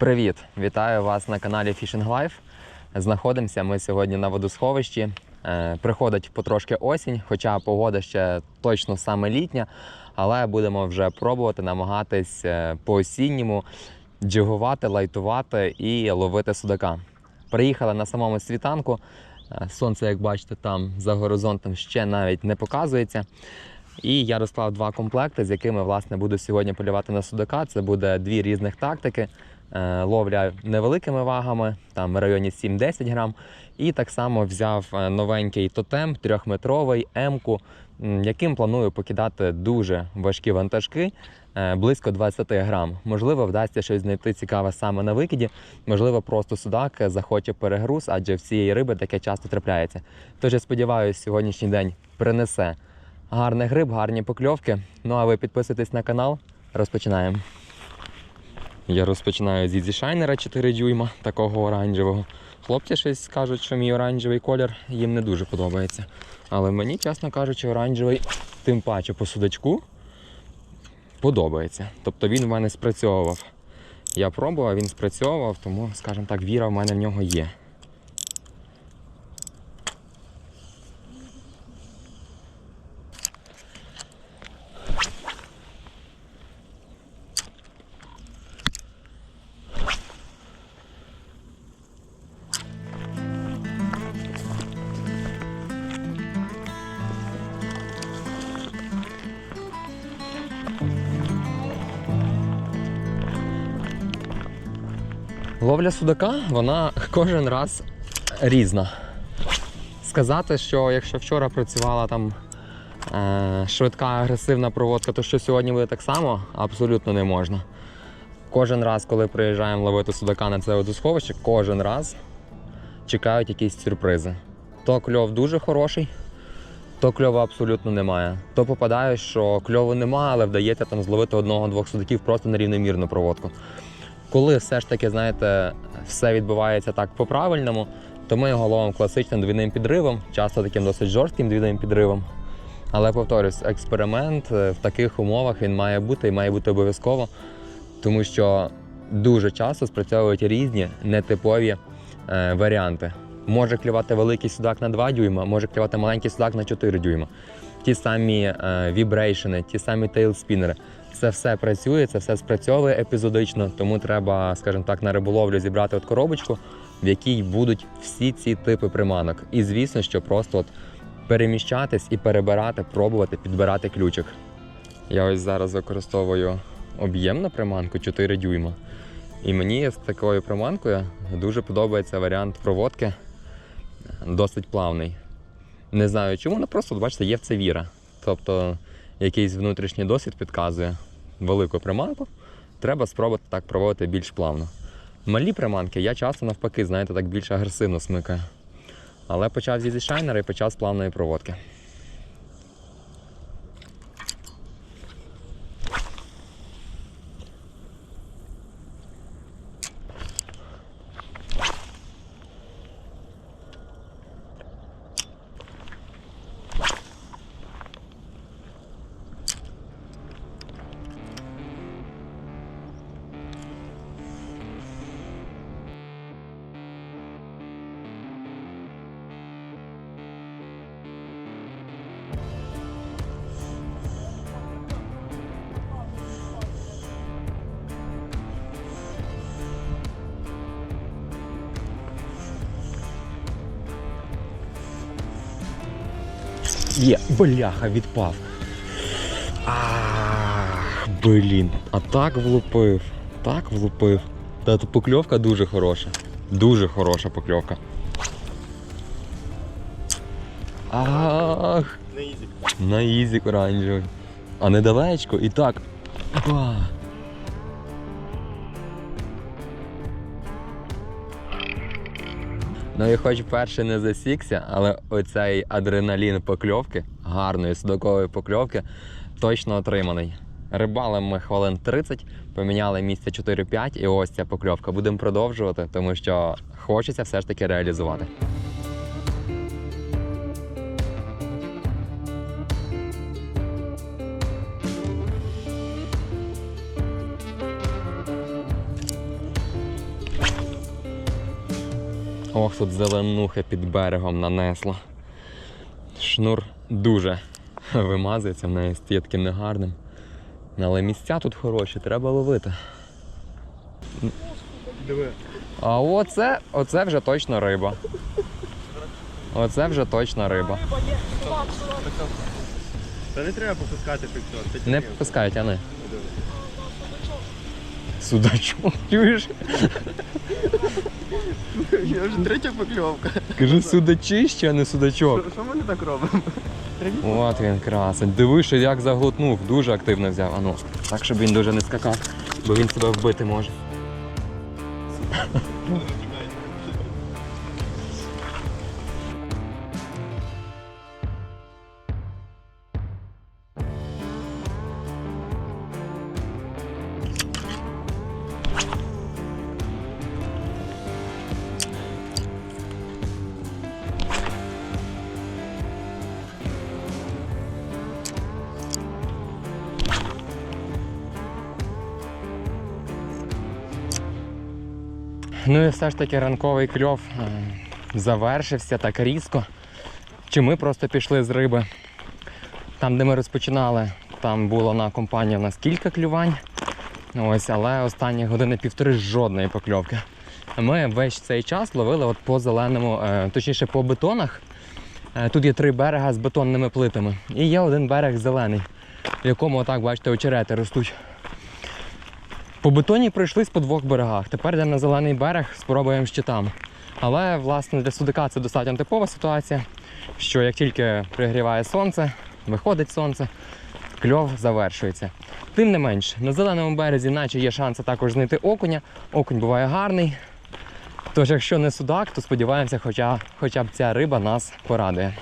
Привіт! Вітаю вас на каналі Fishing Life. Знаходимося ми сьогодні на водосховищі. Е, Приходить потрошки осінь, хоча погода ще точно саме літня, але будемо вже пробувати намагатись е, по-осінньому джигувати, лайтувати і ловити судака. Приїхали на самому світанку. Е, Сонце, як бачите, там за горизонтом ще навіть не показується. І я розклав два комплекти, з якими власне буду сьогодні полювати на судака. Це буде дві різних тактики. Е, Ловля невеликими вагами, там в районі 7-10 грам. І так само взяв е, новенький тотем трьохметровий М-ку, яким планую покидати дуже важкі вантажки. е, Близько 20 грам. Можливо, вдасться щось знайти цікаве саме на викиді. Можливо, просто судак захоче перегруз, адже в цієї риби таке часто трапляється. Тож я сподіваюся, сьогоднішній день принесе гарний гриб, гарні покльовки. Ну а ви підписуйтесь на канал. Розпочинаємо. Я розпочинаю з Easy Shiner 4 дюйма, такого оранжевого. Хлопці щось кажуть, що мій оранжевий колір їм не дуже подобається. Але мені, чесно кажучи, оранжевий, тим паче по судачку, подобається. Тобто він в мене спрацьовував. Я пробував, він спрацьовував, тому, скажімо так, віра в мене в нього є. Ловля судака, вона кожен раз різна. Сказати, що якщо вчора працювала там е, швидка агресивна проводка, то що сьогодні буде так само, абсолютно не можна. Кожен раз, коли приїжджаємо ловити судака на це водосховище, кожен раз чекають якісь сюрпризи. То кльов дуже хороший, то кльову абсолютно немає. То попадає, що кльову немає, але вдається там зловити одного-двох судаків просто на рівномірну проводку. Коли все ж таки, знаєте, все відбувається так по-правильному, то ми його ловимо класичним двійним підривом, часто таким досить жорстким двійним підривом. Але повторюсь, експеримент е, в таких умовах він має бути і має бути обов'язково, тому що дуже часто спрацьовують різні нетипові е, варіанти. Може клювати великий судак на 2 дюйма, може клювати маленький судак на 4 дюйма. Ті самі е, вібрейшени, ті самі тейлспінери. Це все працює, це все спрацьовує епізодично, тому треба, скажімо так, на риболовлю зібрати от коробочку, в якій будуть всі ці типи приманок. І звісно, що просто от переміщатись і перебирати, пробувати, підбирати ключик. Я ось зараз використовую об'ємну приманку 4 дюйма. І мені з такою приманкою дуже подобається варіант проводки, досить плавний. Не знаю чому, але просто, бачите, є в це віра. Тобто якийсь внутрішній досвід підказує велику приманку, треба спробувати так проводити більш плавно. Малі приманки я часто навпаки, знаєте, так більш агресивно смикаю. Але почав зі шайнера і почав з плавної проводки. Є, бляха, відпав. Ах, блін. А так влупив. Так влупив. Та покльовка дуже хороша. Дуже хороша покльовка. Ах. На ізі. На ізік оранжевий. А недалечко і так. Ба. Ну і хоч перший не засікся, але оцей адреналін покльовки, гарної судакової покльовки, точно отриманий. Рибали ми хвилин 30, поміняли місце 4-5, і ось ця покльовка. Будемо продовжувати, тому що хочеться все ж таки реалізувати. Ох, тут зеленухи під берегом нанесло. Шнур дуже вимазується, в неї стає таким негарним. Але місця тут хороші, треба ловити. Диви. А оце, оце вже точно риба. Оце вже точно риба. Та не треба попускати фіксор. Не пускай, тяни. Судачок, чуєш? Я вже третя покльовка. Кажи судачище, а не судачок. Що ми не так робимо? От він красень. Дивишся, як заглотнув, дуже активно взяв. Ану, так, щоб він дуже не скакав, бо він себе вбити може. Ну і все ж таки ранковий кльов е, завершився так різко. Чи ми просто пішли з риби. Там, де ми розпочинали, там було на компанії у нас кілька клювань. Ось, але останні години півтори жодної покльовки. Ми весь цей час ловили от по зеленому, е, точніше по бетонах. Е, Тут є три берега з бетонними плитами. І є один берег зелений, в якому, отак, бачите, очерети ростуть. По бетоні пройшлись по двох берегах. Тепер йдемо на зелений берег, спробуємо щитами. Але власне для судака це достатньо типова ситуація, що як тільки пригріває сонце, виходить сонце, кльов завершується. Тим не менш, на зеленому березі, наче є шанси також знайти окуня. Окунь буває гарний. Тож, якщо не судак, то сподіваємося, хоча, хоча б ця риба нас порадує.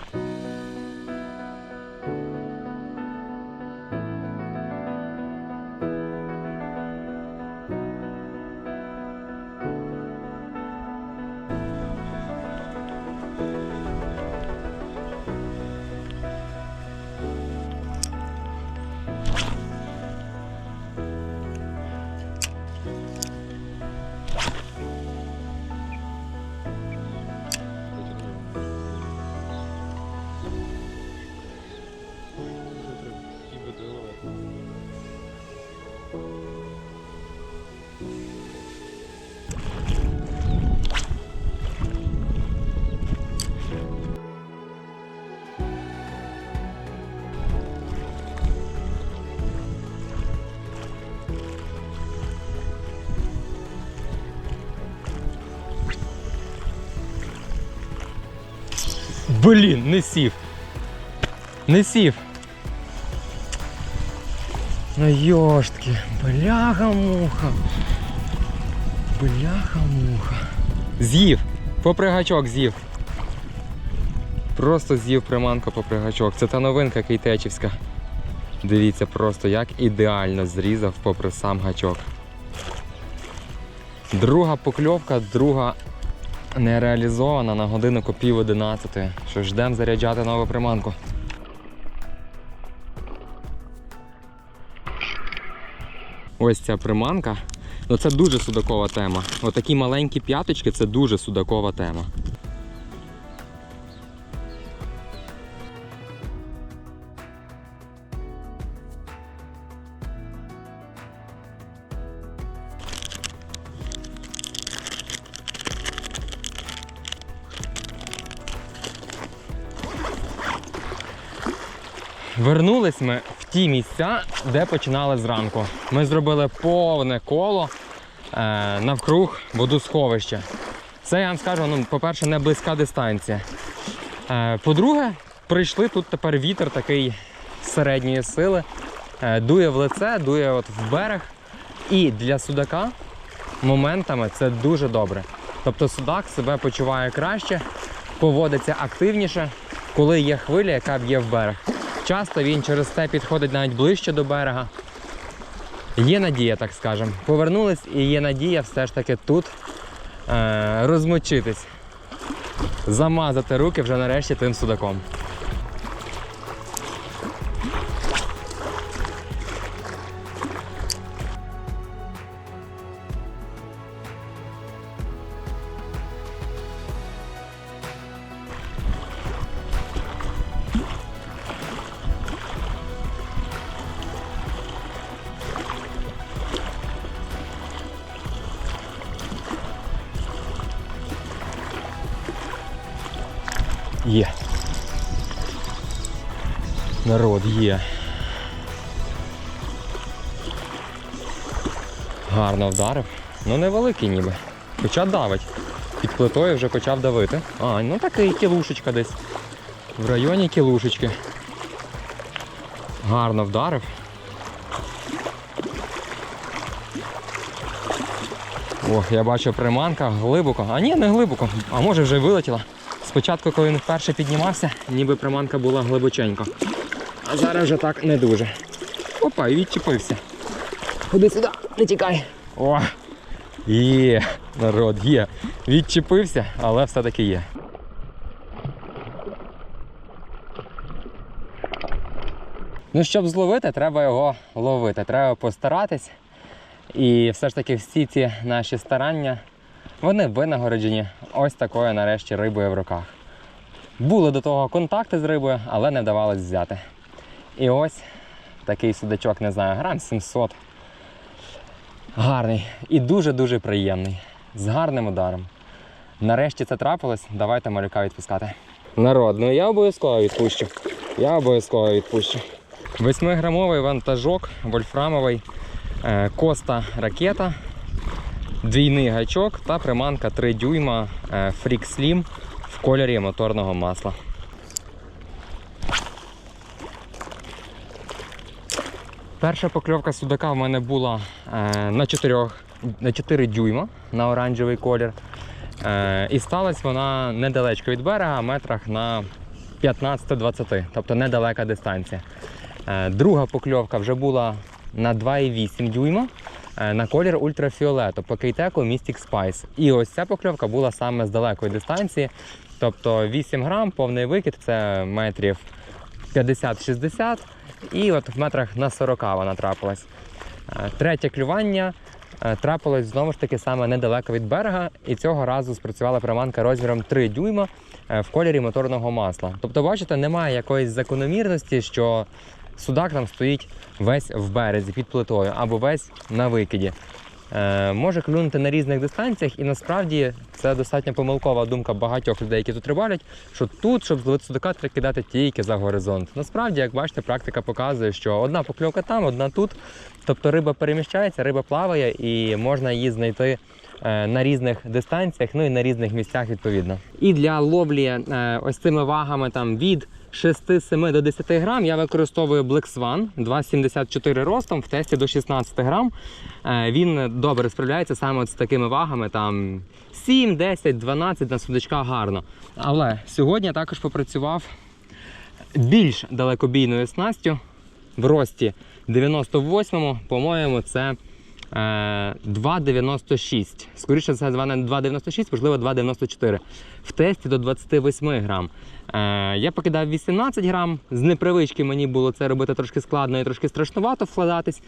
Блін, не сів. Не сів. Ну йоштки, бляха-муха. Бляха-муха. З'їв. Попри гачок з'їв. Просто з'їв приманку попри гачок. Це та новинка кейтечівська. Дивіться просто, як ідеально зрізав попри сам гачок. Друга покльовка, друга не реалізована на годиннику пів одинадцятої. Що ж, ждемо заряджати нову приманку. Ось ця приманка. Ну це дуже судакова тема. Отакі маленькі п'яточки це дуже судакова тема. Вернулись ми в ті місця, де починали зранку. Ми зробили повне коло е, навкруг водосховища. Це я вам скажу, ну, по-перше, не близька дистанція. Е, по-друге, прийшли тут тепер вітер такий середньої сили. Е, дує в лице, дує от в берег. І для судака моментами це дуже добре. Тобто судак себе почуває краще, поводиться активніше, коли є хвиля, яка б'є в берег. Часто він через те підходить навіть ближче до берега. Є надія, так скажемо. Повернулись і є надія все ж таки тут е, розмочитись, замазати руки вже нарешті тим судаком. Народ є. Гарно вдарив. Ну невеликий ніби. Хоча давить. Під плитою вже почав давити. А, ну такий кілушечка десь. В районі кілушечки. Гарно вдарив. Ох, я бачу приманка глибоко. А ні, не глибоко. А може вже вилетіла. Спочатку, коли він вперше піднімався, ніби приманка була глибоченько. А зараз вже так не дуже. Опа, і відчепився. Ходи сюди, не тікай. О! Є, народ, є. Відчепився, але все-таки є. Ну, щоб зловити, треба його ловити. Треба постаратись. І все ж таки всі ці наші старання, вони винагороджені ось такою нарешті рибою в руках. Були до того контакти з рибою, але не вдавалось взяти. І ось такий судачок, не знаю, грам 700. Гарний і дуже-дуже приємний. З гарним ударом. Нарешті це трапилось, давайте малюка відпускати. Народ, ну я обов'язково відпущу. Я обов'язково відпущу. Восьмиграмовий вантажок вольфрамовий е, Коста ракета, двійний гачок та приманка 3 дюйма е, Freak Slim в кольорі моторного масла. Перша покльовка судака в мене була е, на 4, на 4 дюйма на оранжевий колір. Е, і сталася вона недалечко від берега, метрах на 15-20, тобто недалека дистанція. Е, друга покльовка вже була на 2,8 дюйма на колір ультрафіолету по кейтеку Mystic Spice. І ось ця покльовка була саме з далекої дистанції. Тобто 8 грам, повний викид це метрів 50-60. І от в метрах на 40 вона трапилась. Е, Третє клювання е, трапилось знову ж таки саме недалеко від берега, і цього разу спрацювала приманка розміром 3 дюйма е, в кольорі моторного масла. Тобто, бачите, немає якоїсь закономірності, що судак там стоїть весь в березі під плитою або весь на викиді. Е, може клюнути на різних дистанціях, і насправді це достатньо помилкова думка багатьох людей, які тут рибалять, що тут, щоб зловити судака, треба кидати тільки за горизонт. Насправді, як бачите, практика показує, що одна покльовка там, одна тут. Тобто риба переміщається, риба плаває і можна її знайти е, на різних дистанціях, ну і на різних місцях відповідно. І для ловлі е, ось цими вагами там від 6-7 до 10 грам я використовую Black Swan 2,74 ростом в тесті до 16 грам. Е, Він добре справляється саме з такими вагами, там 7, 10, 12 на судачка гарно. Але сьогодні я також попрацював більш далекобійною снастю в рості 98-му, по-моєму, це е, 2,96. Скоріше це 2,96, можливо 2,94. В тесті до 28 грам. Е, я покидав 18 грам. З непривички мені було це робити трошки складно і трошки страшнувато вкладатись.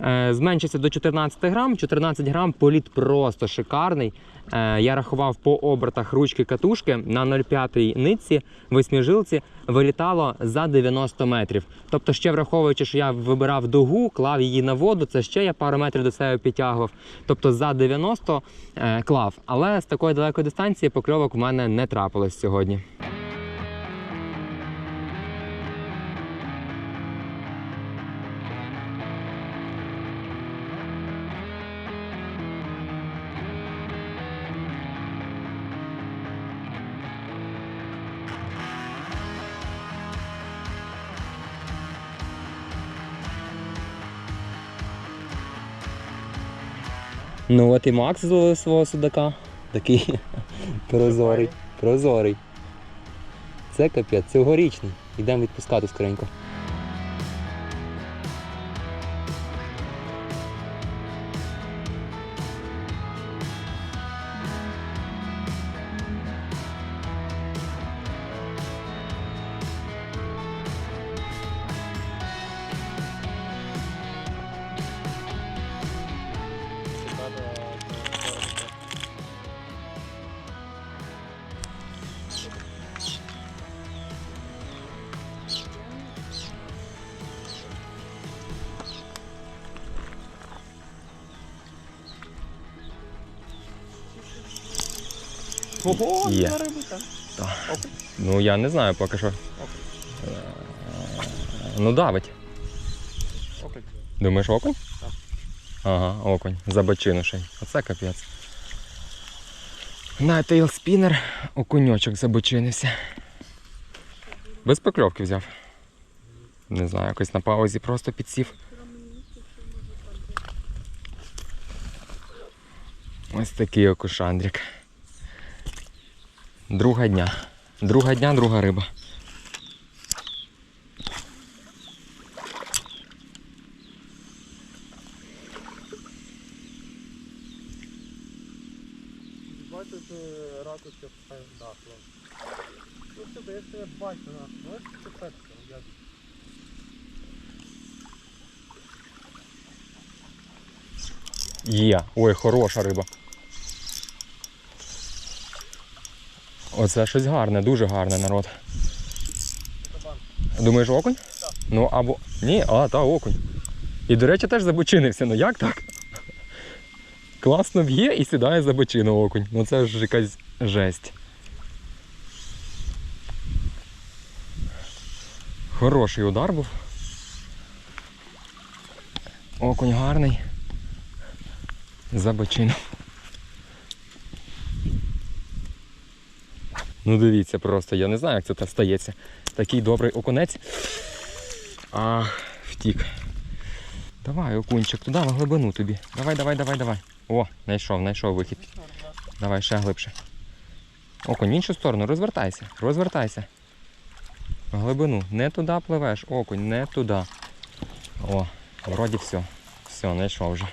Е, зменшився до 14 грам. 14 грам політ просто шикарний. Е, я рахував по обертах ручки катушки на 0,5 нитці, восьмижилці вилітало за 90 метрів. Тобто, ще враховуючи, що я вибирав дугу, клав її на воду, це ще я пару метрів до себе підтягував. Тобто за 90 е, клав. Але з такої далекої дистанції покльовок в мене не трапилось сьогодні. Ну от і Макс зловив свого судака. Такий прозорий. Прозорий. Це капець, цьогорічний. Йдемо відпускати скоренько. Ого, Є. на рибу так. Так. Оп. Ну я не знаю поки що. Е, Ну давить. Окунь. Думаєш окунь? Так. Ага, окунь. За бочину ще. й. Оце капець. На тейлспінер окуньочок забочинився. Без покльовки взяв. Не знаю, якось на паузі просто підсів. Ось такий окушандрик. Друга дня. Друга дня, друга риба. Бачу, що ракушка дахла. Ну сюди, я тебе бачу, нахуй. Можеш чіпетка? Я... Є. Ой, хороша риба. Оце щось гарне, дуже гарне народ. Думаєш, окунь? Так. Ну або. Ні, а, та окунь. І, до речі, теж забочинився. Ну як так? Класно б'є і сідає за бочину окунь. Ну це ж якась жесть. Хороший удар був. Окунь гарний. За бочину. Ну дивіться просто, я не знаю, як це та стається. Такий добрий окунець. А, втік. Давай, окунчик, туди в глибину тобі. Давай, давай, давай, давай. О, знайшов, знайшов вихід. Давай ще глибше. Окунь, в іншу сторону, розвертайся, розвертайся. Глибину. Не туди пливеш, окунь, не туди. О, вроді все. Все, знайшов вже.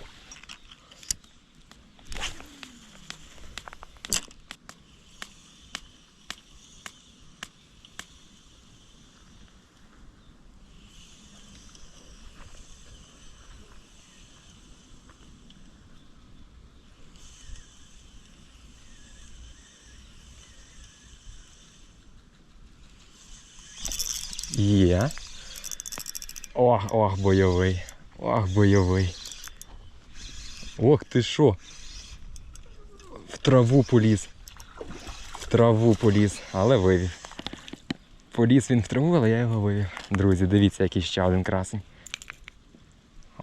Є. Ох, ох, бойовий. Ох, бойовий. Ох ти що? В траву поліз. В траву поліз, але вивів. Поліз він в траву, але я його вивів. Друзі, дивіться, який ще один красень.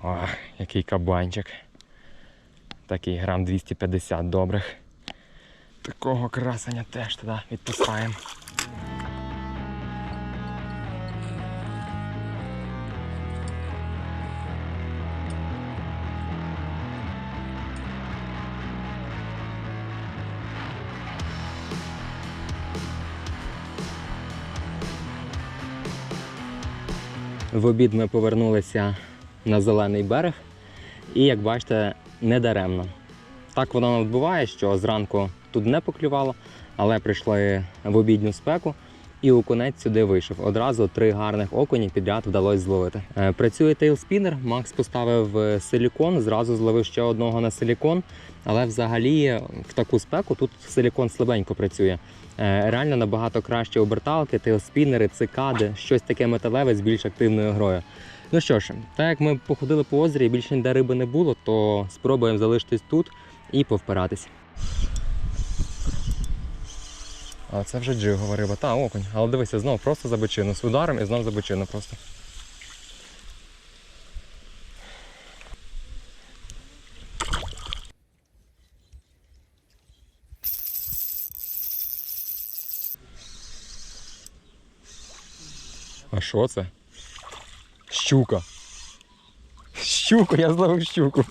Ох, який кабанчик. Такий грам 250 добрих. Такого красення теж туди відпускаємо. В обід ми повернулися на зелений берег, і як бачите, не даремно. Так воно відбуває, що зранку тут не поклювало, але прийшли в обідню спеку, і окунець сюди вийшов. Одразу три гарних окуні підряд вдалося зловити. Е, Працює тейлспінер, Макс поставив е, силікон, зразу зловив ще одного на силікон. Але взагалі в таку спеку тут силікон слабенько працює. Е, Реально набагато краще оберталки, тейлспінери, цикади, щось таке металеве з більш активною грою. Ну що ж, так як ми походили по озері і більше ніде риби не було, то спробуємо залишитись тут і повпиратись. А це вже джигова риба, та окунь. Але дивися, знов просто за бочину. З ударом і знов за бочину просто. А що це? Щука. Щуку, я зловив щуку.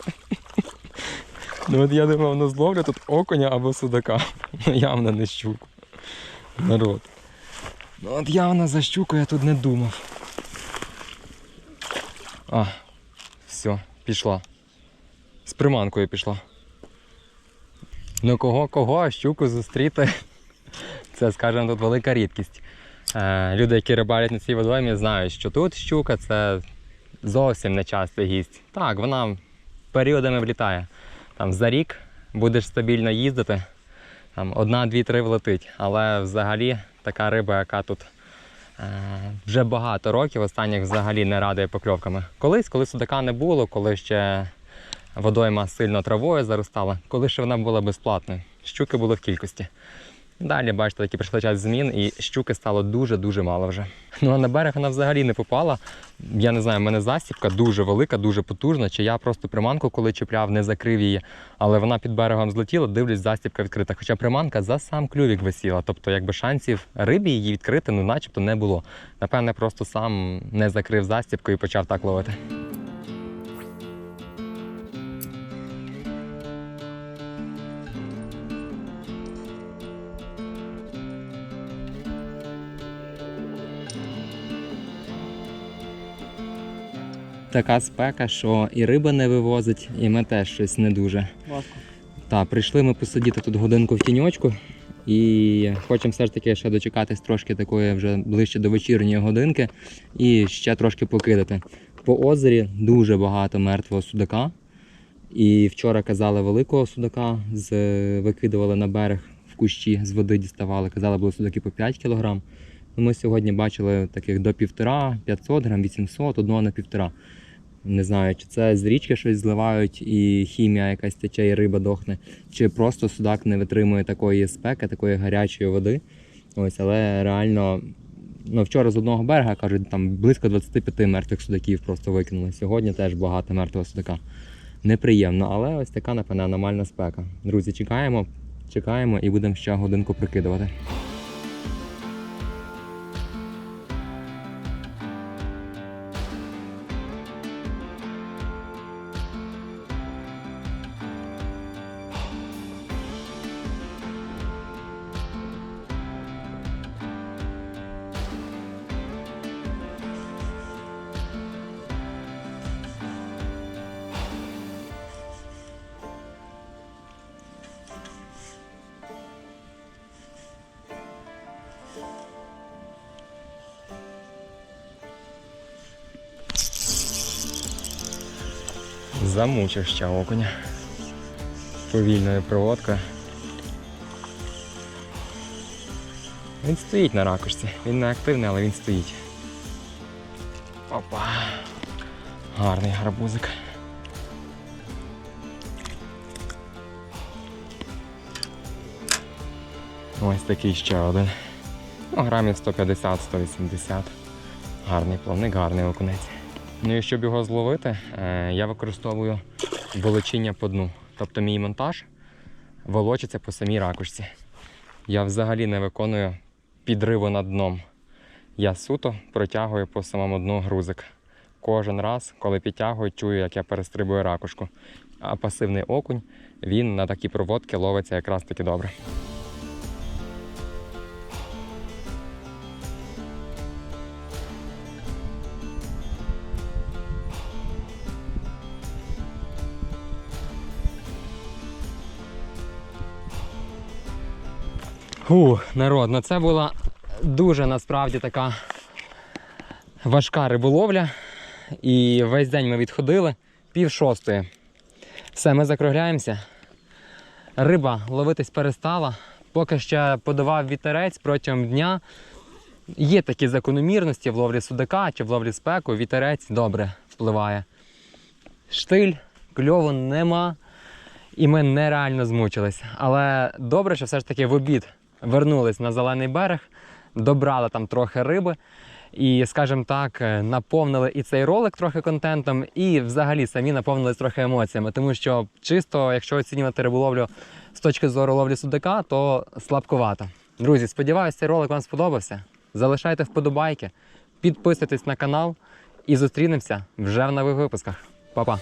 Ну от я думав, ну зловлю тут окуня або судака. Ну явно не щуку. Народ. Ну от явно за щуку я тут не думав. А, все, пішла. З приманкою пішла. Ну кого кого, а щуку зустріти. Це, скажімо, тут велика рідкість. Е, люди, які рибалять на цій водоймі, знають, що тут щука це зовсім не частий гість. Так, вона періодами влітає. Там за рік будеш стабільно їздити, там одна, дві, три влетить. Але взагалі така риба, яка тут е, вже багато років, останніх взагалі не радує покльовками. Колись, коли судака не було, коли ще водойма сильно травою заростала, коли ще вона була безплатною. Щуки були в кількості. Далі, бачите, такий прийшли час змін, і щуки стало дуже-дуже мало вже. Ну а на берег вона взагалі не попала. Я не знаю, в мене застібка дуже велика, дуже потужна. Чи я просто приманку, коли чіпляв, не закрив її, але вона під берегом злетіла, дивлюсь, застібка відкрита. Хоча приманка за сам клювік висіла. Тобто, якби шансів рибі її відкрити, ну начебто не було. Напевне, просто сам не закрив застібку і почав так ловити. Така спека, що і риба не вивозить, і ми теж щось не дуже. Важко. Так, прийшли ми посидіти тут годинку в тіньочку і хочемо все ж таки ще дочекатись трошки такої вже ближче до вечірньої годинки і ще трошки покидати. По озері дуже багато мертвого судака. І вчора казали великого судака, з, викидували на берег в кущі, з води діставали. Казали, були судаки по 5 кг. Ну, ми сьогодні бачили таких до 1,5, 500 грам, 800, одного на півтора. Не знаю, чи це з річки щось зливають і хімія якась тече, і риба дохне, чи просто судак не витримує такої спеки, такої гарячої води. Ось, але реально, ну вчора з одного берега кажуть, там близько 25 мертвих судаків просто викинули. Сьогодні теж багато мертвого судака. Неприємно, але ось така, напевне, аномальна спека. Друзі, чекаємо, чекаємо і будемо ще годинку прикидувати. Замучив ще окуня. Повільною проводкою. Він стоїть на ракушці. Він не активний, але він стоїть. Опа. Гарний гарбузик. Ось такий ще один. Ну, грамів 150-180. Гарний плавник, гарний окунець. Ну і щоб його зловити, е, я використовую волочіння по дну. Тобто мій монтаж волочиться по самій ракушці. Я взагалі не виконую підриву над дном. Я суто протягую по самому дну грузик. Кожен раз, коли підтягую, чую, як я перестрибую ракушку. А пасивний окунь, він на такі проводки ловиться якраз таки добре. Фу, народ, ну це була дуже насправді така важка риболовля. І весь день ми відходили пів шостої. Все, ми закругляємося. Риба ловитись перестала. Поки ще подавав вітерець протягом дня. Є такі закономірності в ловлі судака чи в ловлі спеку. Вітерець добре впливає. Штиль, кльову нема. І ми нереально змучились. Але добре, що все ж таки в обід вернулись на зелений берег, добрали там трохи риби. І, скажімо так, е, наповнили і цей ролик трохи контентом, і взагалі самі наповнились трохи емоціями. Тому що чисто, якщо оцінювати риболовлю з точки зору ловлі судака, то слабковато. Друзі, сподіваюся, цей ролик вам сподобався. Залишайте вподобайки, підписуйтесь на канал і зустрінемося вже в нових випусках. Па-па!